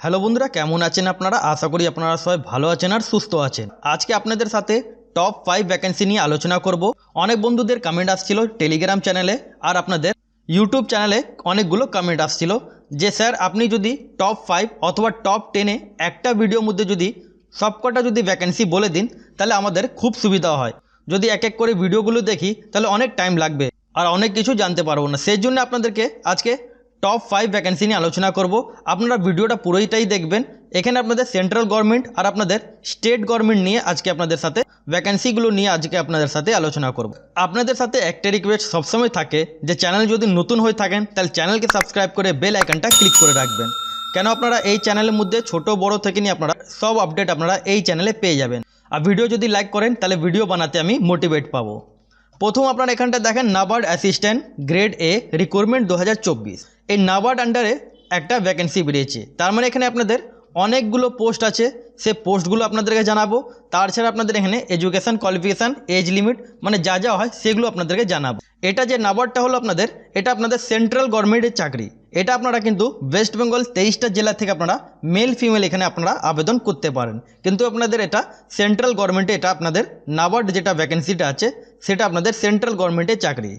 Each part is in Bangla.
হ্যালো বন্ধুরা, কেমন আছেন আপনারা? আশা করি আপনারা সবাই ভালো আছেন আর সুস্থ আছেন। আজকে আপনাদের সাথে টপ ফাইভ ভ্যাকেন্সি নিয়ে আলোচনা করব। অনেক বন্ধুদের কমেন্ট আসছিল টেলিগ্রাম চ্যানেলে আর আপনাদের ইউটিউব চ্যানেলে অনেকগুলো কমেন্ট আসছিল যে, স্যার, আপনি যদি টপ ফাইভ অথবা টপ টেনে একটা ভিডিওর মধ্যে যদি সবকটা যদি ভ্যাকেন্সি বলে দিন, তাহলে আমাদের খুব সুবিধা হয়। যদি এক এক করে ভিডিওগুলো দেখি, তাহলে অনেক টাইম লাগবে। আর অনেক কিছু জানতে পারব না। সেই জন্য আপনাদেরকে আজকে টপ ফাইভ ভ্যাকেন্সি নিয়ে আলোচনা করব। আপনারা ভিডিওটা পুরোইটাই দেখবেন। এখানে আপনাদের সেন্ট্রাল গভর্নমেন্ট আর আপনাদের স্টেট গভর্নমেন্ট নিয়ে আজকে আপনাদের সাথে ভ্যাকেন্সিগুলো নিয়ে আজকে আপনাদের সাথে আলোচনা করব। আপনাদের সাথে একটা রিকোয়েস্ট সবসময় থাকে যে চ্যানেল যদি নতুন হয়ে থাকেন, তাহলে চ্যানেলকে সাবস্ক্রাইব করে বেল আইকনটা ক্লিক করে রাখবেন। কেন আপনারা এই চ্যানেলের মধ্যে ছোট, বড় থেকে নিয়ে আপনারা সব আপডেট আপনারা এই চ্যানেলে পেয়ে যাবেন। আর ভিডিও যদি লাইক করেন, তাহলে ভিডিও বানাতে আমি মোটিভেট পাবো। প্রথম আপনারা এখানটা দেখেন NABARD assistant grade A recruitment দু হাজার চব্বিশ। এই নাবার্ড আন্ডারে একটা ভ্যাকেন্সি বেরিয়েছে। তার মানে এখানে আপনাদের অনেকগুলো পোস্ট আছে। সে পোস্টগুলো আপনাদেরকে জানাব। তাছাড়া আপনাদের এখানে এডুকেশান কোয়ালিফিকেশান এজ লিমিট মানে যা যা হয় সেগুলো আপনাদেরকে জানাব। এটা যে নাবার্ডটা হলো আপনাদের, এটা আপনাদের সেন্ট্রাল গভর্নমেন্টের চাকরি। এটা আপনারা কিন্তু ওয়েস্ট বেঙ্গল তেইশটা জেলা থেকে আপনারা মেল ফিমেল এখানে আপনারা আবেদন করতে পারেন। কিন্তু আপনাদের এটা সেন্ট্রাল গভর্নমেন্টে এটা আপনাদের নাবার্ড যেটা ভ্যাকেন্সিটা আছে, সেটা আপনাদের সেন্ট্রাল গভর্নমেন্টের চাকরি।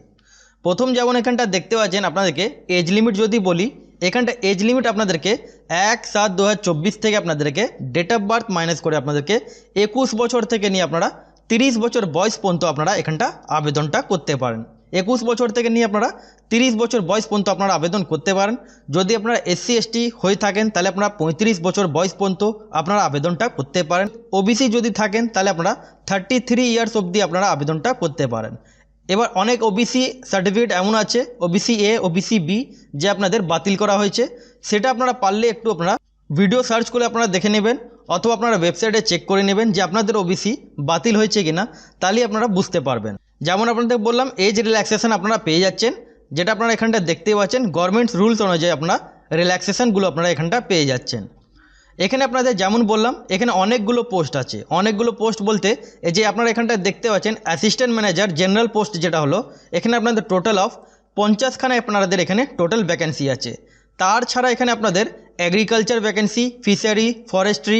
প্রথম যেমন এখানটা দেখতে পাচ্ছেন আপনাদেরকে এজ লিমিট যদি বলি, এখানটা এজ লিমিট আপনাদেরকে এক সাত দু থেকে আপনাদেরকে ডেট অফ বার্থ মাইনাস করে আপনাদেরকে একুশ বছর থেকে নিয়ে আপনারা তিরিশ বছর বয়স পর্যন্ত আপনারা এখানটা আবেদনটা করতে পারেন। একুশ বছর থেকে নিয়ে আপনারা তিরিশ বছর বয়স পর্যন্ত আপনারা আবেদন করতে পারেন। যদি আপনারা এসসি এসটি হয়ে থাকেন, তাহলে আপনারা পঁয়ত্রিশ বছর বয়স পর্যন্ত আপনারা আবেদনটা করতে পারেন। ওবিসি যদি থাকেন, তাহলে আপনারা থার্টি থ্রি ইয়ার্স অবধি আপনারা আবেদনটা করতে পারেন। এবার অনেক ওবিসি সার্টিফিকেট এমন আছে ওবিসি এ ওবিসি বি যে আপনাদের বাতিল করা হয়েছে। সেটা আপনারা পারলে একটু আপনারা ভিডিও সার্চ করে আপনারা দেখে নেবেন, অথবা আপনারা ওয়েবসাইটে চেক করে নেবেন যে আপনাদের ওবিসি বাতিল হয়েছে কিনা, তাহলেই আপনারা বুঝতে পারবেন। যেমন আপনাদের বললাম এজ রিল্যাক্সেশন আপনারা পেয়ে যাচ্ছেন, যেটা আপনারা এখানটা দেখতেই পাচ্ছেন গভর্নমেন্ট রুলস অনুযায়ী আপনারা রিল্যাক্সেশনগুলো আপনারা এখানটা পেয়ে যাচ্ছেন। এখানে আপনাদের যেমন বললাম, এখানে অনেকগুলো পোস্ট আছে। অনেকগুলো পোস্ট বলতে, এই যে আপনারা এখানটা দেখতে পাচ্ছেন অ্যাসিস্ট্যান্ট ম্যানেজার জেনারেল পোস্ট যেটা হলো, এখানে আপনাদের টোটাল অফ পঞ্চাশখানা আপনাদের এখানে টোটাল ভ্যাকেন্সি আছে। তার ছাড়া এখানে আপনাদের agriculture vacancy fishery forestry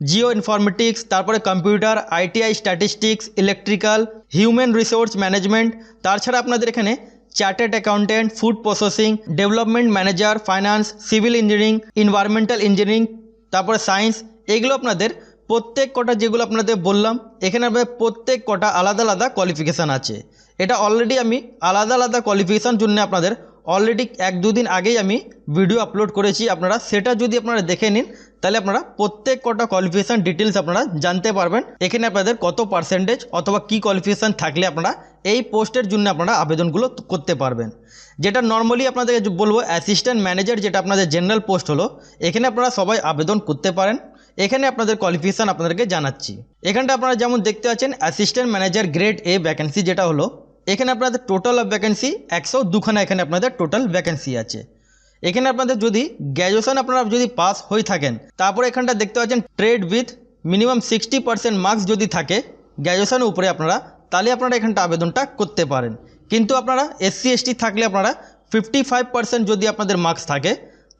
geo informatics তারপরে computer ITI statistics electrical human resource management তাছাড়া আপনাদের এখানে chartered accountant food processing development manager finance civil engineering environmental engineering তারপরে সায়েন্স এগুলো আপনাদের প্রত্যেক কটা যেগুলো আপনাদের বললাম, এখানে আপনাদের প্রত্যেক কটা আলাদা আলাদা কোয়ালিফিকেশান আছে। এটা অলরেডি আমি আলাদা আলাদা কোয়ালিফিকেশান জন্য আপনাদের অলরেডি এক দুদিন আগেই আমি ভিডিও আপলোড করেছি। আপনারা সেটা যদি আপনারা দেখে নিন, তাহলে আপনারা প্রত্যেক কটা কোয়ালিফিকেশান ডিটেলস আপনারা জানতে পারবেন। এখানে আপনাদের কত পার্সেন্টেজ অথবা কী কোয়ালিফিকেশান থাকলে আপনারা এই পোস্টের জন্য আপনারা আবেদনগুলো করতে পারবেন। যেটা নর্মালি আপনাদেরকে বলব অ্যাসিস্ট্যান্ট ম্যানেজার যেটা আপনাদের জেনারেল পোস্ট হলো, এখানে আপনারা সবাই আবেদন করতে পারেন। এখানে আপনাদের কোয়ালিফিকেশান আপনাদেরকে জানাচ্ছি। এখানটা আপনারা যেমন দেখতে পাচ্ছেন assistant manager grade A vacancy যেটা হলো এখানে আপনাদের টোটাল অফ ভ্যাকেন্সি একশো দুখানা এখানে আপনাদের টোটাল ভ্যাকেন্সি আছে। এখানে আপনাদের যদি গ্র্যাজুয়েশন আপনারা যদি পাস হয়ে থাকেন, তারপরে এখানটা দেখতে পাচ্ছেন trade with minimum sixty percent marks যদি থাকে গ্র্যাজুয়েশনের উপরে আপনারা, তাহলে আপনারা এখানটা আবেদনটা করতে পারেন। কিন্তু আপনারা এসসি এসটি থাকলে আপনারা ফিফটি ফাইভ পার্সেন্ট যদি আপনাদের মার্কস থাকে,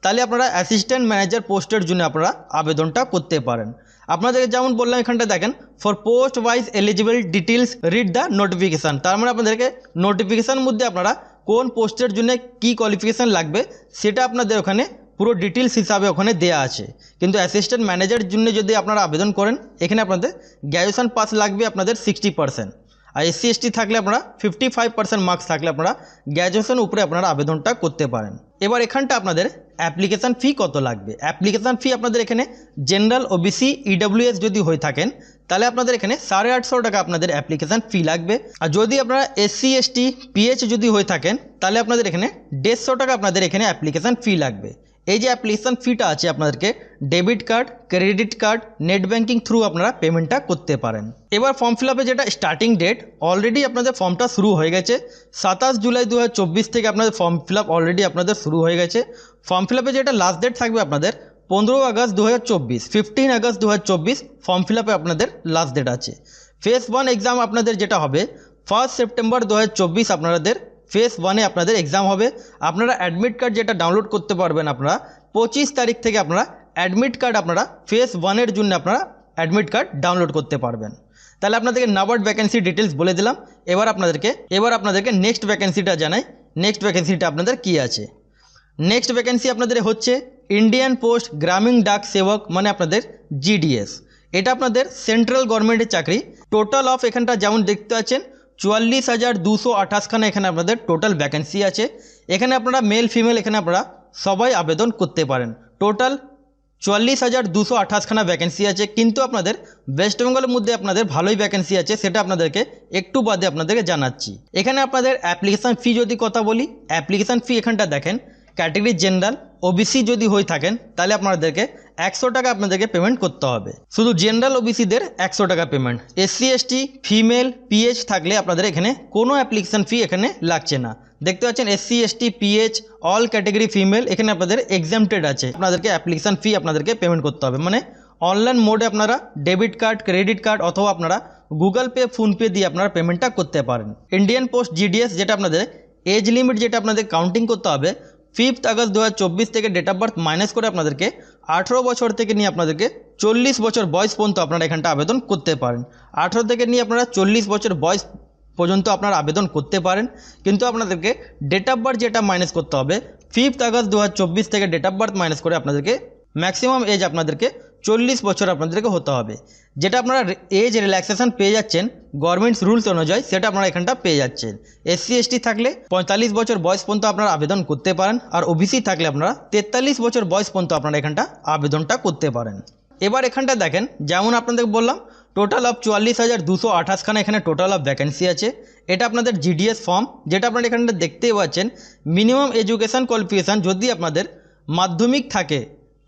তাহলে আপনারা অ্যাসিস্ট্যান্ট ম্যানেজার পোস্টের জন্য আপনারা আবেদনটা করতে পারেন। আপনাদেরকে যেমন বললাম এখানটা দেখেন for post wise eligible details read the notification তার মানে আপনাদেরকে নোটিফিকেশান মধ্যে আপনারা কোন পোস্টের জন্য কি কোয়ালিফিকেশান লাগবে, সেটা আপনাদের ওখানে পুরো ডিটেলস হিসাবে ওখানে দেয়া আছে। কিন্তু অ্যাসিস্ট্যান্ট ম্যানেজারের জন্য যদি আপনারা আবেদন করেন, এখানে আপনাদের গ্র্যাজুয়েশন পাস লাগবে আপনাদের সিক্সটি পার্সেন্ট আর এসসি এসটি থাকলে আপনারা ফিফটি ফাইভ পার্সেন্ট মার্কস থাকলে আপনারা গ্র্যাজুয়েশন উপরে আপনারা আবেদনটা করতে পারেন। এবার এখানটা আপনাদের অ্যাপ্লিকেশান ফি কত লাগবে? অ্যাপ্লিকেশান ফি আপনাদের এখানে জেনারেল ও ওবিসি ইডব্লিউএস যদি হয়ে থাকেন, তাহলে আপনাদের এখানে সাড়ে আটশো টাকা আপনাদের অ্যাপ্লিকেশান ফি লাগবে। আর যদি আপনারা এসসি এসটি পিএইচ যদি হয়ে থাকেন, তাহলে আপনাদের এখানে দেড়শো টাকা আপনাদের এখানে অ্যাপ্লিকেশান ফি লাগবে। এই যে অ্যাপ্লিকেশান ফিটা আছে আপনাদেরকে, debit card, credit card, net banking through আপনারা পেমেন্টটা করতে পারেন। এবার ফর্ম ফিল আপে যেটা স্টার্টিং ডেট, অলরেডি আপনাদের ফর্মটা শুরু হয়ে গেছে। সাতাশ জুলাই দু হাজার চব্বিশ থেকে আপনাদের ফর্ম ফিল আপ অলরেডি আপনাদের শুরু হয়ে গেছে। ফর্ম ফিল আপে যেটা লাস্ট ডেট থাকবে আপনাদের, পনেরো আগস্ট দু হাজার চব্বিশ ফিফটিন আগস্ট দু হাজার চব্বিশ ফর্ম ফিল আপে আপনাদের লাস্ট ডেট আছে। ফেস ওয়ান এক্সাম আপনাদের যেটা হবে ফার্স্ট সেপ্টেম্বর দু হাজার চব্বিশ আপনাদের ফেস ওয়ানে আপনাদের এক্সাম হবে। আপনারা অ্যাডমিট কার্ড যেটা ডাউনলোড করতে পারবেন আপনারা, পঁচিশ তারিখ থেকে আপনারা অ্যাডমিট কার্ড আপনারা ফেস ওয়ানের জন্য আপনারা অ্যাডমিট কার্ড ডাউনলোড করতে পারবেন। তাহলে আপনাদেরকে নাবার্ড ভ্যাকেন্সি ডিটেলস বলে দিলাম। এবার আপনাদেরকে এবার আপনাদেরকে নেক্সট ভ্যাকেন্সিটা জানাই। নেক্সট ভ্যাকেন্সিটা আপনাদের কী আছে? নেক্সট ভ্যাকেন্সি আপনাদের হচ্ছে ইন্ডিয়ান পোস্ট গ্রামীণ ডাক সেবক মানে আপনাদের জিডিএস এটা আপনাদের সেন্ট্রাল গভর্নমেন্টের চাকরি। টোটাল অফ এখানটা যেমন দেখতে পাচ্ছেন, চুয়াল্লিশ হাজার দুশো আঠাশখানা এখানে আপনাদের টোটাল ভ্যাকেন্সি আছে। এখানে আপনারা মেল ফিমেল এখানে আপনারা সবাই আবেদন করতে পারেন। টোটাল চুয়াল্লিশ হাজার দুশো আঠাশখানা ভ্যাকেন্সি আছে। কিন্তু আপনাদের ওয়েস্ট বেঙ্গলের মধ্যে আপনাদের ভালোই ভ্যাকেন্সি আছে, সেটা আপনাদেরকে একটু বাদে আপনাদেরকে জানাচ্ছি। এখানে আপনাদের অ্যাপ্লিকেশান ফি যদি কথা বলি অ্যাপ্লিকেশান ফি এখানটা দেখেন ক্যাটেগরি জেনারেল ওবিসি যদি হয়ে থাকেন, তাহলে আপনাদেরকে একশো টাকা আপনাদেরকে পেমেন্ট করতে হবে। শুধু জেনারেল ওবিসিদের একশো টাকা payment SC ST female PH থাকলে আপনাদের এখানে কোনো অ্যাপ্লিকেশান ফি এখানে লাগছে না। দেখতে পাচ্ছেন SC ST PH all category female এখানে আপনাদের এক্সামটেড আছে। আপনাদেরকে অ্যাপ্লিকেশান ফি আপনাদেরকে পেমেন্ট করতে হবে। মানে অনলাইন মোডে আপনারা ডেবিট কার্ড ক্রেডিট কার্ড অথবা আপনারা গুগল পে ফোনপে দিয়ে আপনারা পেমেন্টটা করতে পারেন। ইন্ডিয়ান পোস্ট জিডিএস যেটা আপনাদের এজ লিমিট যেটা আপনাদের কাউন্টিং করতে হবে ফিফথ আগস্ট দু হাজার চব্বিশ থেকে ডেট অফ বার্থ মাইনাস করে আপনাদেরকে আঠেরো বছর থেকে নিয়ে আপনাদেরকে চল্লিশ বছর বয়স পর্যন্ত আপনারা এখানটা আবেদন করতে পারেন। আঠেরো থেকে নিয়ে আপনারা চল্লিশ বছর বয়স পর্যন্ত আপনারা আবেদন করতে পারেন। কিন্তু আপনাদেরকে ডেট অফ বার্থ যেটা মাইনাস করতে হবে, ফিফথ আগস্ট দু হাজার চব্বিশ থেকে ডেট অফ বার্থ মাইনাস করে আপনাদেরকে ম্যাক্সিমাম এজ আপনাদেরকে চল্লিশ বছর আপনাদেরকে হতে হবে। যেটা আপনারা এজ রিল্যাক্সেশন পেয়ে যাচ্ছেন গভর্নমেন্টস রুলস অনুযায়ী সেটা আপনারা এখানটা পেয়ে যাচ্ছেন। এসসি এসটি থাকলে পঁয়তাল্লিশ বছর বয়স পর্যন্ত আপনারা আবেদন করতে পারেন, আর ওবিসি থাকলে আপনারা তেতাল্লিশ বছর বয়স পর্যন্ত আপনারা এখানটা আবেদনটা করতে পারেন। এবার এখানটা দেখেন, যেমন আপনাদের বললাম টোটাল অফ চুয়াল্লিশ হাজার দুশো আঠাশখানা এখানে টোটাল অফ ভ্যাকেন্সি আছে। এটা আপনাদের জিডিএস ফর্ম যেটা আপনারা এখানটা দেখতেই পাচ্ছেন। মিনিমাম এডুকেশান কোয়ালিফিকেশান যদি আপনাদের মাধ্যমিক থাকে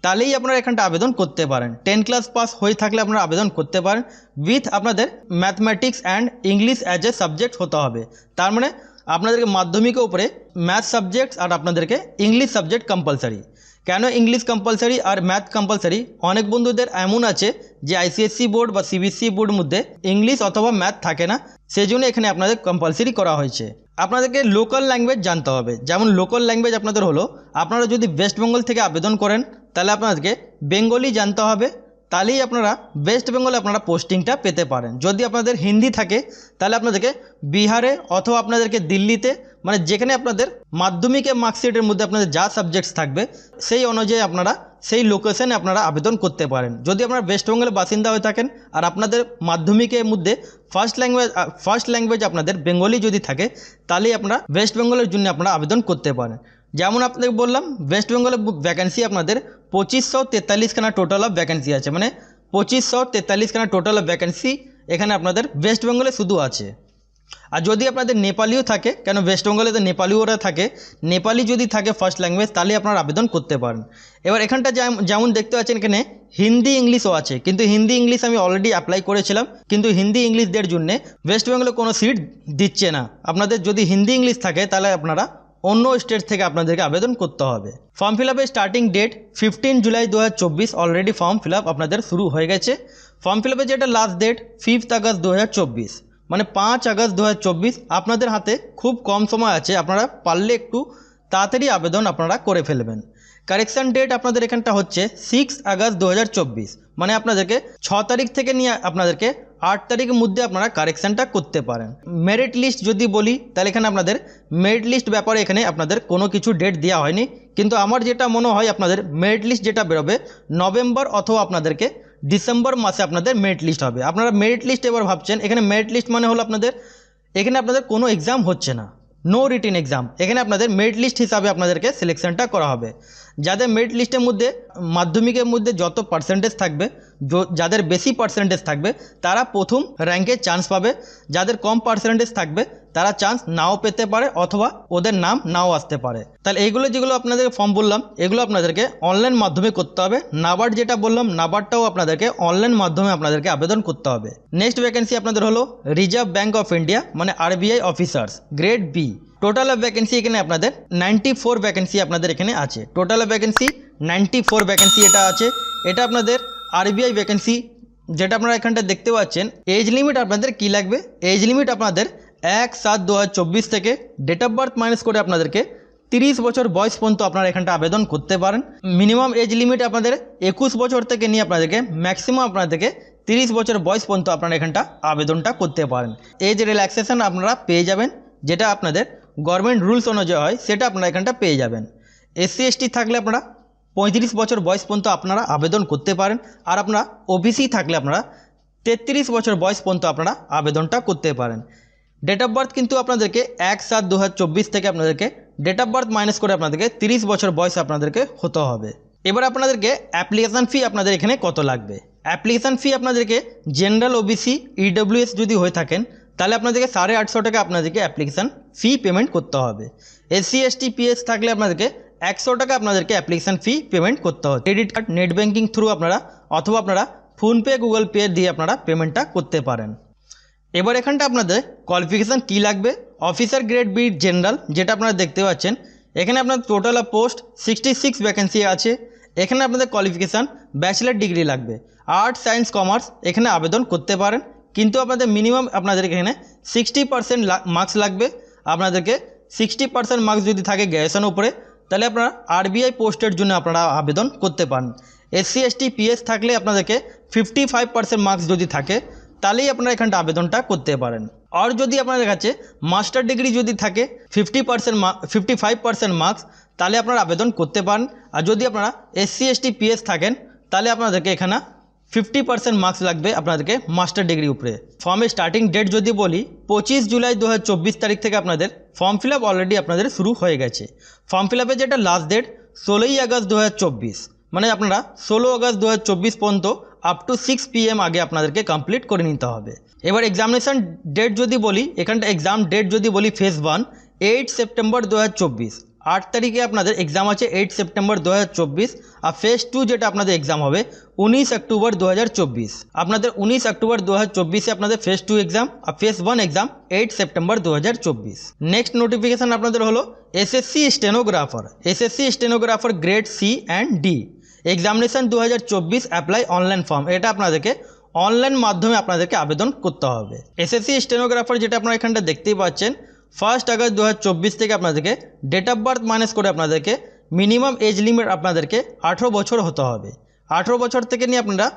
তাহলেই আপনারা এখানটা আবেদন করতে পারেন। টেন ক্লাস পাস হয়ে থাকলে আপনারা আবেদন করতে পারেন। উইথ আপনাদের mathematics and English as a subject হতে হবে। তার মানে আপনাদেরকে মাধ্যমিকের উপরে ম্যাথ সাবজেক্ট আর আপনাদেরকে ইংলিশ সাবজেক্ট কম্পালসারি কেন ইংলিশ কম্পালসারি আর ম্যাথ কম্পালসারি অনেক বন্ধুদের এমন আছে যে আইসিএসসি বোর্ড বা সিবিএসসি বোর্ড মধ্যে ইংলিশ অথবা ম্যাথ থাকে না। সেই জন্য এখানে আপনাদের কম্পালসারি করা হয়েছে। আপনাদেরকে লোকাল ল্যাঙ্গুয়েজ জানতে হবে। যেমন লোকাল ল্যাঙ্গুয়েজ আপনাদের হলো, আপনারা যদি ওয়েস্ট বেঙ্গল থেকে আবেদন করেন, তাহলে আপনাদেরকে বেঙ্গলি জানতে হবে, তাহলেই আপনারা ওয়েস্ট বেঙ্গলে আপনারা পোস্টিংটা পেতে পারেন। যদি আপনাদের হিন্দি থাকে, তাহলে আপনাদেরকে বিহারে অথবা আপনাদেরকে দিল্লিতে মানে যেখানে আপনাদের মাধ্যমিকের মার্কশিটের মধ্যে আপনাদের যা সাবজেক্টস থাকবে, সেই অনুযায়ী আপনারা সেই লোকেশনে আপনারা আবেদন করতে পারেন। যদি আপনারা ওয়েস্ট বেঙ্গলের বাসিন্দা হয়ে থাকেন আর আপনাদের মাধ্যমিকের মধ্যে ফার্স্ট ল্যাঙ্গুয়েজ ফার্স্ট ল্যাঙ্গুয়েজ আপনাদের বেঙ্গলি যদি থাকে, তাহলেই আপনারা ওয়েস্ট বেঙ্গলের জন্য আপনারা আবেদন করতে পারেন। যেমন আপনাদের বললাম ওয়েস্ট বেঙ্গলের ভ্যাকেন্সি আপনাদের পঁচিশশো তেতাল্লিশখানা টোটাল অফ ভ্যাকেন্সি আছে। মানে পঁচিশশো তেতাল্লিশখানা টোটাল অফ ভ্যাকেন্সি এখানে আপনাদের ওয়েস্ট বেঙ্গলে শুধু আছে। আর যদি আপনাদের নেপালিও থাকে, কেন ওয়েস্ট বেঙ্গলে তো নেপালিওরা থাকে, নেপালি যদি থাকে ফার্স্ট ল্যাঙ্গুয়েজ তাহলে আপনারা আবেদন করতে পারেন। এবার এখানটা যেমন দেখতে পাচ্ছেন এখানে, হিন্দি ইংলিশও আছে, কিন্তু হিন্দি ইংলিশ আমি অলরেডি অ্যাপ্লাই করেছিলাম, কিন্তু হিন্দি ইংলিশদের জন্য ওয়েস্ট বেঙ্গলে কোনো সিট দিচ্ছে না। আপনাদের যদি হিন্দি ইংলিশ থাকে, তাহলে আপনারা অন্য স্টেট থেকে আপনাদেরকে আবেদন করতে হবে। ফর্ম ফিল আপের স্টার্টিং ডেট ফিফটিন জুলাই দু হাজার চব্বিশ অলরেডি ফর্ম ফিল আপ আপনাদের শুরু হয়ে গেছে। ফর্ম ফিল আপের যেটা লাস্ট ডেট ফিফথ আগস্ট দু হাজার চব্বিশ। মানে পাঁচ আগস্ট দু হাজার চব্বিশ আপনাদের হাতে খুব কম সময় আছে, আপনারা পারলে একটু তাড়াতাড়ি আবেদন আপনারা করে ফেলবেন। কারেকশান ডেট আপনাদের এখানটা হচ্ছে সিক্স আগস্ট দু হাজার চব্বিশ মানে আপনাদেরকে ছ তারিখ থেকে নিয়ে আপনাদেরকে আট তারিখের মধ্যে আপনারা কারেকশানটা করতে পারেন। মেরিট লিস্ট যদি বলি, তাহলে এখানে আপনাদের মেরিট লিস্ট ব্যাপারে এখানে আপনাদের কোনো কিছু ডেট দেওয়া হয়নি। কিন্তু আমার যেটা মনে হয়, আপনাদের মেরিট লিস্ট যেটা বেরোবে, নভেম্বর অথবা আপনাদেরকে ডিসেম্বর মাসে আপনাদের মেরিট লিস্ট হবে। আপনারা মেরিট লিস্ট এবার ভাবছেন, এখানে মেরিট লিস্ট মানে হলো আপনাদের, এখানে আপনাদের কোনো এক্সাম হচ্ছে না। নো রিটিন এক্সাম এখানে আপনাদের মেরিট লিস্ট হিসাবে আপনাদেরকে সিলেকশনটা করা হবে। যাদের মেরিট লিস্টের মধ্যে, মাধ্যমিকের মধ্যে যত পার্সেন্টেজ থাকবে যাদের বেশি পার্সেন্টেজ থাকবে, তারা প্রথম র্যাঙ্কে চান্স পাবে। যাদের কম পার্সেন্টেজ থাকবে, তারা চান্স নাও পেতে পারে অথবা ওদের নাম নাও আসতে পারে। তাহলে এইগুলো যেগুলো আপনাদেরকে ফর্ম বললাম, এগুলো আপনাদেরকে অনলাইন মাধ্যমে করতে হবে। নাবার্ড যেটা বললাম নাবার্ডটাও আপনাদেরকে অনলাইন মাধ্যমে আপনাদেরকে আবেদন করতে হবে। নেক্সট ভ্যাকেন্সি আপনাদের হলো রিজার্ভ ব্যাঙ্ক অফ ইন্ডিয়া মানে RBI officers grade B total of vacancy এখানে আপনাদের নাইনটি ফোর ভ্যাকেন্সি আপনাদের এখানে আছে। Total of vacancy ninety four vacancy এটা আছে। এটা আপনাদের আরবিআই ভ্যাকেন্সি যেটা আপনারা এখানটা দেখতে পাচ্ছেন। এজ লিমিট আপনাদের কি লাগবে? এজ লিমিট আপনাদের এক সাত দু থেকে ডেট অফ বার্থ মাইনাস করে আপনাদেরকে তিরিশ বছর বয়স পর্যন্ত আপনারা এখানটা আবেদন করতে পারেন। মিনিমাম এজ লিমিট আপনাদের একুশ বছর থেকে নিয়ে আপনাদেরকে ম্যাক্সিমাম আপনাদেরকে তিরিশ বছর বয়স পর্যন্ত আপনারা এখানটা আবেদনটা করতে পারেন। এজ রিল্যাক্সেশন আপনারা পেয়ে যাবেন, যেটা আপনাদের গভর্নমেন্ট রুলস অনুযায়ী হয়, সেটা আপনারা এখানটা পেয়ে যাবেন। এসসি, এসটি থাকলে আপনারা পঁয়ত্রিশ বছর বয়স পর্যন্ত আপনারা আবেদন করতে পারেন, আর আপনারা ওবিসি থাকলে আপনারা তেত্রিশ বছর বয়স পর্যন্ত আপনারা আবেদনটা করতে পারেন। ডেট অফ বার্থ কিন্তু আপনাদেরকে এক সাত দু থেকে আপনাদেরকে ডেট অফ বার্থ মাইনাস করে আপনাদেরকে তিরিশ বছর বয়স আপনাদেরকে হতে হবে। এবার আপনাদেরকে অ্যাপ্লিকেশান ফি আপনাদের এখানে কত লাগবে? অ্যাপ্লিকেশান ফি আপনাদেরকে জেনারেল ওবিসি ইডব্লিউএস যদি হয়ে থাকেন তাহলে আপনাদেরকে সাড়ে আটশো টাকা আপনাদেরকে অ্যাপ্লিকেশান ফি পেমেন্ট করতে হবে। এসসি এসটি পিএস থাকলে আপনাদেরকে একশো টাকা আপনাদেরকে অ্যাপ্লিকেশান ফি পেমেন্ট করতে হবে। Credit card net banking through আপনারা অথবা আপনারা ফোনপে গুগল পে দিয়ে আপনারা পেমেন্টটা করতে পারেন। এবার এখানটা আপনাদের কোয়ালিফিকেশান কী লাগবে? অফিসার গ্রেড বি জেনারেল যেটা আপনারা দেখতে পাচ্ছেন। এখানে আপনার total post sixty six vacancy আছে। এখানে আপনাদের কোয়ালিফিকেশান ব্যাচেলার ডিগ্রি লাগবে। আর্টস সায়েন্স কমার্স এখানে আবেদন করতে পারেন। কিন্তু আপনাদের মিনিমাম আপনাদের এখানে সিক্সটি পার্সেন্ট মার্কস লাগবে। আপনাদেরকে সিক্সটি পার্সেন্ট মার্কস যদি থাকে গ্র্যাজুয়েশন উপরে, তাহলে আপনারা আরবিআই পোস্টের জন্য আপনারা আবেদন করতে পারেন। এসসি এসটি পিএস থাকলে আপনাদেরকে ফিফটি ফাইভ পার্সেন্ট মার্কস যদি থাকে, তাহলেই আপনারা এখানটা আবেদনটা করতে পারেন। আর যদি আপনাদের কাছে মাস্টার ডিগ্রি যদি থাকে fifty percent fifty five percent marks তাহলে আপনারা আবেদন করতে পারেন। আর যদি আপনারা এসসি এসটি পিএস থাকেন, তাহলে আপনাদেরকে এখানে ফিফটি পার্সেন্ট মার্কস লাগবে আপনাদেরকে মাস্টার ডিগ্রি উপরে। ফর্মের স্টার্টিং ডেট যদি বলি, পঁচিশ জুলাই দু হাজার চব্বিশ তারিখ থেকে আপনাদের ফর্ম ফিল আপ অলরেডি আপনাদের শুরু হয়ে গেছে। ফর্ম ফিল আপের যেটা লাস্ট ডেট ষোলোই আগস্ট দু হাজার চব্বিশ। মানে আপনারা ষোলো আগস্ট দু হাজার চব্বিশ পর্যন্ত আপ টু সিক্স পিএম আগে আপনাদেরকে কমপ্লিট করে নিতে হবে। এবার এক্সামিনেশান ডেট যদি বলি, এখানটা এক্সাম ডেট যদি বলি ফেজ ওয়ান এইট সেপ্টেম্বর দু হাজার চব্বিশ। আট তারিখে আপনাদের এক্সাম আছে এইট সেপ্টেম্বর দু হাজার চব্বিশ আর ফেজ টু যেটা আপনাদের এক্সাম হবে, উনিশ অক্টোবর দু হাজার চব্বিশ। আপনাদের উনিশ অক্টোবর দু চব্বিশে আপনাদের ফেজ টু এক্সাম আর phase one exam eight September দু নেক্সট নোটিফিকেশান আপনাদের হলো SSC stenographer SSC stenographer grade C and D examination দু অ্যাপ্লাই অনলাইন ফর্ম এটা আপনাদেরকে অনলাইন মাধ্যমে আপনাদেরকে আবেদন করতে হবে। এসএসসি স্টেনোগ্রাফার যেটা আপনারা এখানটা দেখতেই পাচ্ছেন ফার্স্ট আগস্ট দু হাজার চব্বিশ থেকে আপনাদেরকে ডেট অফ বার্থ মাইনাস করে আপনাদেরকে মিনিমাম এজ লিমিট আপনাদেরকে আঠেরো বছর হতে হবে। আঠেরো বছর থেকে নিয়ে আপনারা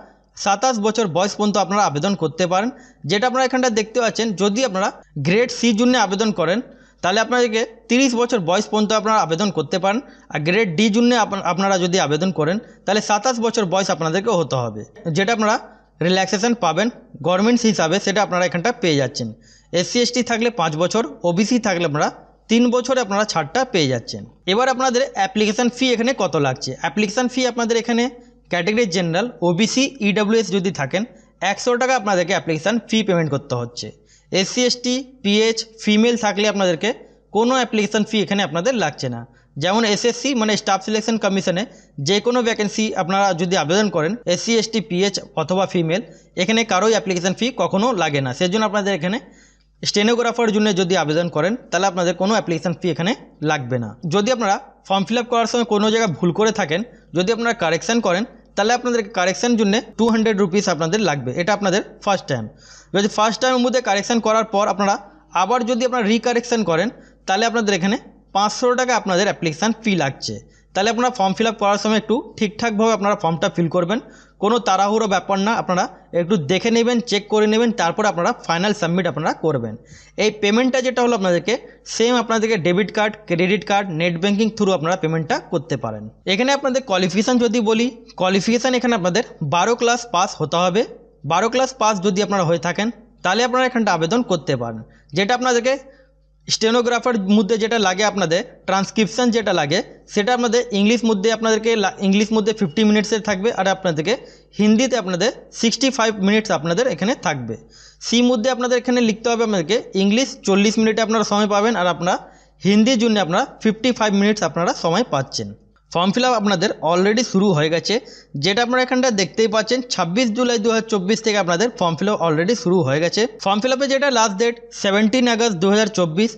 সাতাশ বছর বয়স পর্যন্ত আপনারা আবেদন করতে পারেন। যেটা আপনারা এখানটা দেখতে পাচ্ছেন, যদি আপনারা গ্রেড সি জন্য আবেদন করেন, তাহলে আপনাদেরকে তিরিশ বছর বয়স পর্যন্ত আপনারা আবেদন করতে পারেন। আর গ্রেড ডি জন্য আপনারা যদি আবেদন করেন, তাহলে সাতাশ বছর বয়স আপনাদেরকে হতে হবে। যেটা আপনারা রিল্যাক্সেশন পাবেন গভর্নমেন্টস হিসাবে সেটা আপনারা এখানটা পেয়ে যাচ্ছেন। এসসি এসটি থাকলে পাঁচ বছর ওবিসি থাকলে আপনারা তিন বছরে আপনারা ছাড়টা পেয়ে যাচ্ছেন। এবার আপনাদের অ্যাপ্লিকেশান ফি এখানে কত লাগছে? অ্যাপ্লিকেশান ফি আপনাদের এখানে ক্যাটেগরি জেনারেল ওবিসি ইডাব্লিউএস যদি থাকেন, একশো টাকা আপনাদেরকে অ্যাপ্লিকেশান ফি পেমেন্ট করতে হচ্ছে। এসসি এসটি পিএইচ ফিমেল থাকলে আপনাদেরকে কোনো অ্যাপ্লিকেশান ফি এখানে আপনাদের লাগছে না। যেমন এসএসসি মানে স্টাফ সিলেকশন কমিশনে যে কোনো ভ্যাকেন্সি আপনারা যদি আবেদন করেন এসসি এসটি পিএইচ অথবা ফিমেল এখানে কারোই অ্যাপ্লিকেশান ফি কখনো লাগে না। সেজন্য আপনাদের এখানে স্টেনোগ্রাফার জন্য যদি আবেদন করেন, তাহলে আপনাদের কোনো অ্যাপ্লিকেশান ফি এখানে লাগবে না। যদি আপনারা ফর্ম ফিল করার সময় কোনো জায়গায় ভুল করে থাকেন, যদি আপনারা কারেকশান করেন, তাহলে আপনাদের কারেকশান জন্য টু হান্ড্রেড রুপিস আপনাদের লাগবে। এটা আপনাদের ফার্স্ট টাইম যদি ফার্স্ট টাইমের মধ্যে কারেকশান করার পর আপনারা আবার যদি আপনারা রিকারেকশান করেন, তাহলে আপনাদের এখানে পাঁচশো টাকা আপনাদের অ্যাপ্লিকেশান ফি লাগছে। তাহলে আপনারা ফর্ম ফিল করার সময় একটু ঠিকঠাকভাবে আপনারা ফর্মটা ফিল করবেন। কোনো তাড়াহুড়ো ব্যাপার না, আপনারা একটু দেখে নেবেন চেক করে নেবেন, তারপর আপনারা ফাইনাল সাবমিট আপনারা করবেন। এই পেমেন্টটা যেটা হলো আপনাদেরকে সেম আপনাদেরকে debit card credit card net banking through আপনারা পেমেন্টটা করতে পারেন। এখানে আপনাদের কোয়ালিফিকেশান যদি বলি কোয়ালিফিকেশান এখানে আপনাদের বারো ক্লাস পাস হতে হবে। বারো ক্লাস পাস যদি আপনারা হয়ে থাকেন, তাহলে আপনারা এখানটা আবেদন করতে পারেন। যেটা আপনাদেরকে স্টেনোগ্রাফার মধ্যে যেটা লাগে আপনাদের ট্রান্সক্রিপশান যেটা লাগে, সেটা আপনাদের ইংলিশ মধ্যে আপনাদেরকে ইংলিশ মধ্যে ফিফটি মিনিটসের থাকবে আর আপনাদেরকে হিন্দিতে আপনাদের সিক্সটি ফাইভ মিনিটস আপনাদের এখানে থাকবে। সি মধ্যে আপনাদের এখানে লিখতে হবে আপনাদেরকে ইংলিশ চল্লিশ মিনিটে আপনারা সময় পাবেন আর আপনারা হিন্দির জন্য আপনারা ফিফটি ফাইভ মিনিটস আপনারা সময় পাচ্ছেন। ফর্ম ফিল আপনাদের অলরেডি শুরু হয়ে গেছে। যেটা আপনারা এখানটা দেখতেই পাচ্ছেন, ছাব্বিশ জুলাই দু হাজার চব্বিশ থেকে আপনাদের ফর্ম ফিল অলরেডি শুরু হয়ে গেছে। ফর্ম ফিল যেটা লাস্ট ডেট সেভেন্টিন আগস্ট দু হাজার চব্বিশ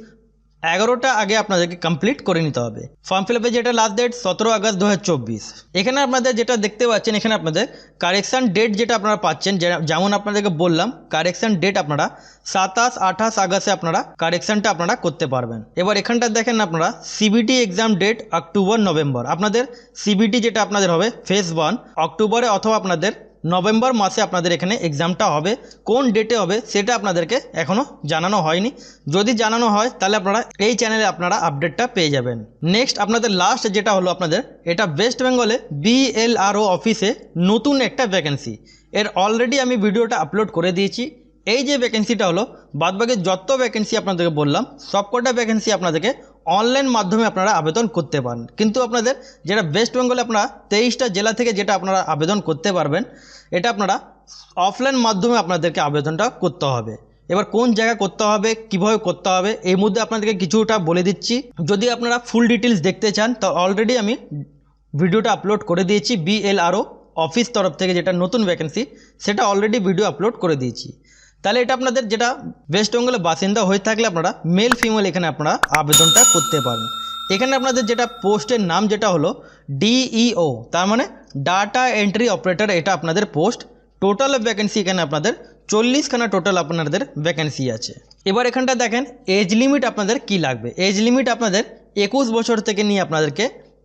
এগারোটা আগে আপনাদেরকে কমপ্লিট করে নিতে হবে। ফর্ম ফিল আপে যেটা লাস্ট ডেট সতেরো আগস্ট দু হাজার চব্বিশ। এখানে আপনাদের যেটা দেখতে পাচ্ছেন, এখানে আপনাদের কারেকশান ডেট যেটা আপনারা পাচ্ছেন যেমন আপনাদেরকে বললাম কারেকশান ডেট আপনারা সাতাশ, আঠাশ আগস্টে আপনারা কারেকশানটা আপনারা করতে পারবেন। এবার এখানটা দেখেন আপনারা CBT exam date October November আপনাদের সিবিটি যেটা আপনাদের হবে ফেস ওয়ান অক্টোবরে অথবা আপনাদের নভেম্বর মাসে আপনাদের এখানে এক্সামটা হবে। কোন ডেটে হবে সেটা আপনাদেরকে এখনও জানানো হয়নি। যদি জানানো হয়, তাহলে আপনারা এই চ্যানেলে আপনারা আপডেটটা পেয়ে যাবেন। নেক্সট আপনাদের লাস্ট যেটা হলো আপনাদের, এটা ওয়েস্ট বেঙ্গলে বিএলআরও অফিসে নতুন একটা ভ্যাকেন্সি এর অলরেডি আমি ভিডিওটা আপলোড করে দিয়েছি। এই যে ভ্যাকেন্সিটা হলো, বাদবাকি যত ভ্যাকেন্সি আপনাদেরকে বললাম, সবকটা ভ্যাকেন্সি আপনাদেরকে অনলাইন মাধ্যমে আপনারা আবেদন করতে পারেন। কিন্তু আপনাদের যেটা ওয়েস্ট বেঙ্গলে আপনারা তেইশটা জেলা থেকে যেটা আপনারা আবেদন করতে পারবেন, এটা আপনারা অফলাইন মাধ্যমে আপনাদেরকে আবেদনটা করতে হবে। এবার কোন জায়গায় করতে হবে, কীভাবে করতে হবে, এই মধ্যে আপনাদেরকে কিছুটা বলে দিচ্ছি। যদি আপনারা ফুল ডিটেলস দেখতে চান, তো অলরেডি আমি ভিডিওটা আপলোড করে দিয়েছি। বিএলআরও অফিস তরফ থেকে যেটা নতুন ভ্যাকেন্সি সেটা অলরেডি ভিডিও আপলোড করে দিয়েছি। তাহলে এটা আপনাদের যেটা ওয়েস্ট বেঙ্গলের বাসিন্দা হয়ে থাকলে আপনারা মেল ফিমেল এখানে আপনারা আবেদনটা করতে পারেন এখানে আপনাদের যেটা পোস্টের নাম যেটা হলো ডিইও তার মানে ডাটা এন্ট্রি অপারেটর এটা আপনাদের পোস্ট টোটাল ভ্যাকেন্সি এখানে আপনাদের চল্লিশখানা টোটাল আপনাদের ভ্যাকেন্সি আছে। এবার এখানটা দেখেন এজ লিমিট আপনাদের কি লাগবে? এজ লিমিট আপনাদের একুশ বছর থেকে নিয়ে আপনাদেরকে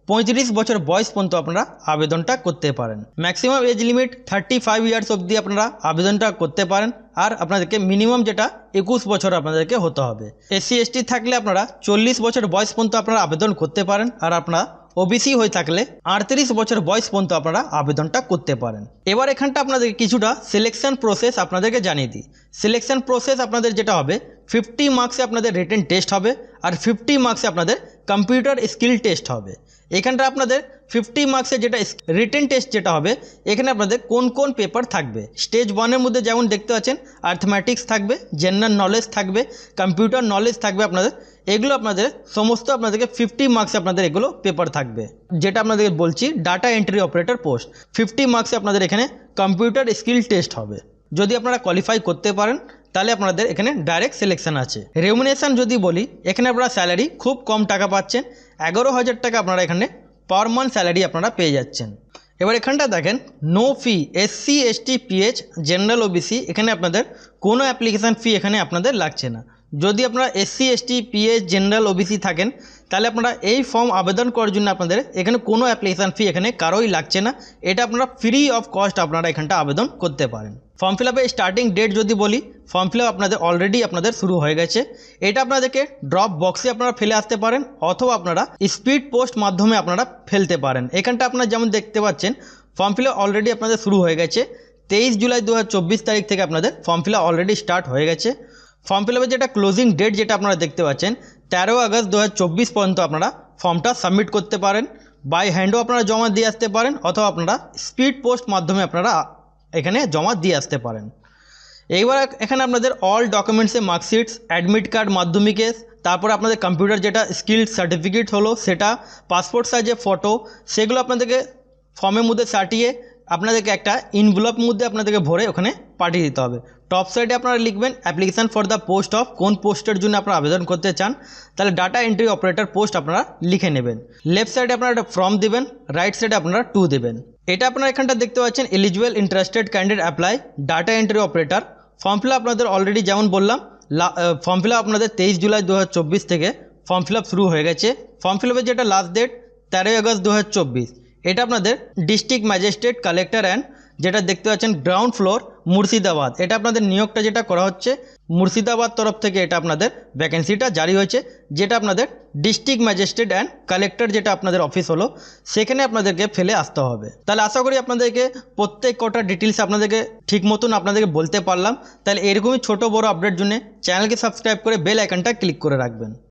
পঁয়ত্রিশ বছর বয়স পর্যন্ত আপনারা আবেদনটা করতে পারেন। Maximum age limit thirty five years অবধি আপনারা আবেদনটা করতে পারেন আর আপনাদেরকে মিনিমাম যেটা একুশ বছর আপনাদেরকে হতে হবে। এসসি এসটি থাকলে আপনারা চল্লিশ বছর বয়স পর্যন্ত আপনারা আবেদন করতে পারেন আর আপনারা ওবিসি হয়ে থাকলে আটত্রিশ বছর বয়স পর্যন্ত আপনারা আবেদনটা করতে পারেন। এবার এখানটা আপনাদেরকে কিছুটা সিলেকশন প্রসেস আপনাদেরকে জানিয়ে দিই। সিলেকশন প্রসেস আপনাদের যেটা হবে ফিফটি মার্কসে আপনাদের রিটেন টেস্ট হবে আর ফিফটি মার্কসে আপনাদের কম্পিউটার স্কিল টেস্ট হবে। এখানটা আপনাদের ফিফটি মার্কসের যেটা রিটেন টেস্ট যেটা হবে, এখানে আপনাদের কোন কোন পেপার থাকবে? স্টেজ ওয়ানের মধ্যে যেমন দেখতে পাচ্ছেন আর্থমেটিক্স থাকবে জেনারেল নলেজ থাকবে কম্পিউটার নলেজ থাকবে আপনাদের, এগুলো আপনাদের সমস্ত আপনাদেরকে ফিফটি মার্কসে আপনাদের এগুলো পেপার থাকবে। যেটা আপনাদেরকে বলছি data entry operator post fifty মার্কসে আপনাদের এখানে কম্পিউটার স্কিল টেস্ট হবে। যদি আপনারা কোয়ালিফাই করতে পারেন তাহলে আপনাদের এখানে ডাইরেক্ট সিলেকশান আছে। রেমুনেশান যদি বলি, এখানে আপনারা স্যালারি খুব কম টাকা পাচ্ছেন। এগারো হাজার টাকা আপনারা এখানে পার মান্থ স্যালারি আপনারা পেয়ে যাচ্ছেন। এবার এখানটা দেখেন no fee SC ST PH general OBC এখানে আপনাদের কোনো অ্যাপ্লিকেশান ফি এখানে আপনাদের লাগছে না। যদি আপনারা SC ST PH general OBC থাকেন তাহলে আপনারা এই ফর্ম আবেদন করার জন্য আপনাদের এখানে কোনো অ্যাপ্লিকেশান ফি এখানে কারোই লাগছে না। এটা আপনারা ফ্রি অফ কস্ট আপনারা এখানটা আবেদন করতে পারেন। ফর্ম ফিল স্টার্টিং ডেট যদি বলি ফর্ম ফিল আপ আপনাদের অলরেডি আপনাদের শুরু হয়ে গেছে। এটা আপনাদেরকে ড্রপ বক্সে আপনারা ফেলে আসতে পারেন, অথবা আপনারা স্পিড পোস্ট মাধ্যমে আপনারা ফেলতে পারেন। এখানটা আপনারা যেমন দেখতে পাচ্ছেন ফর্ম ফিল অলরেডি আপনাদের শুরু হয়ে গেছে। তেইশ জুলাই দু হাজার চব্বিশ তারিখ থেকে আপনাদের ফর্ম ফিল অলরেডি স্টার্ট হয়ে গেছে। ফর্ম ফিল যেটা ক্লোজিং ডেট যেটা আপনারা দেখতে পাচ্ছেন তেরো আগস্ট দু হাজার চব্বিশ পর্যন্ত আপনারা ফর্মটা সাবমিট করতে পারেন। বাই হ্যান্ডও আপনারা জমা দিয়ে আসতে পারেন, অথবা আপনারা স্পিড পোস্ট মাধ্যমে আপনারা এখানে জমা দিয়ে আসতে পারেন। এইবার এখানে আপনাদের অল ডকুমেন্টসে মার্কশিটস অ্যাডমিট কার্ড মাধ্যমিকে তারপরে আপনাদের কম্পিউটার যেটা স্কিল সার্টিফিকেট হলো, সেটা পাসপোর্ট সাইজের ফটো সেগুলো আপনাদেরকে ফর্মের মধ্যে সাটিয়ে আপনাদেরকে একটা ইনভেলপ মধ্যে আপনাদেরকে ভরে ওখানে পাঠিয়ে দিতে হবে। টপ সাইডে আপনারা লিখবেন application for the post of কোন পোস্টের জন্য আপনারা আবেদন করতে চান। তাহলে ডাটা এন্ট্রি অপারেটর পোস্ট আপনারা লিখে নেবেন। লেফট সাইডে আপনারা একটা ফর্ম দেবেন রাইট সাইডে আপনারা টু দেবেন। এটা আপনারা এখানটা দেখতে পাচ্ছেন eligible interested candidate apply data entry operator form fill আপনাদের অলরেডি যেমন বললাম ফর্ম ফিল আপনাদের তেইশ জুলাই দু হাজার চব্বিশ থেকে ফর্ম ফিল শুরু হয়ে গেছে। ফর্ম ফিল যেটা লাস্ট ডেট তেরোই আগস্ট দু হাজার চব্বিশ। এটা আপনাদের ডিস্ট্রিক্ট ম্যাজিস্ট্রেট কালেক্টর অ্যান্ড যেটা দেখতে পাচ্ছেন গ্রাউন্ড ফ্লোর মুর্শিদাবাদ। এটা আপনাদের নিয়োগটা যেটা করা হচ্ছে, মুর্শিদাবাদ তরফ থেকে এটা আপনাদের ভ্যাকেন্সিটা জারি হয়েছে, যেটা আপনাদের ডিস্ট্রিক্ট ম্যাজিস্ট্রেট অ্যান্ড কালেক্টর যেটা আপনাদের অফিস হলো, সেখানে আপনাদেরকে ফেলে আসতে হবে। তাহলে আশা করি আপনাদেরকে প্রত্যেক কটা ডিটেলস আপনাদেরকে ঠিক মতন আপনাদেরকে বলতে পারলাম। তাহলে এরকমই ছোট বড় আপডেট জন্য চ্যানেলকে সাবস্ক্রাইব করে বেল আইকনটা ক্লিক করে রাখবেন।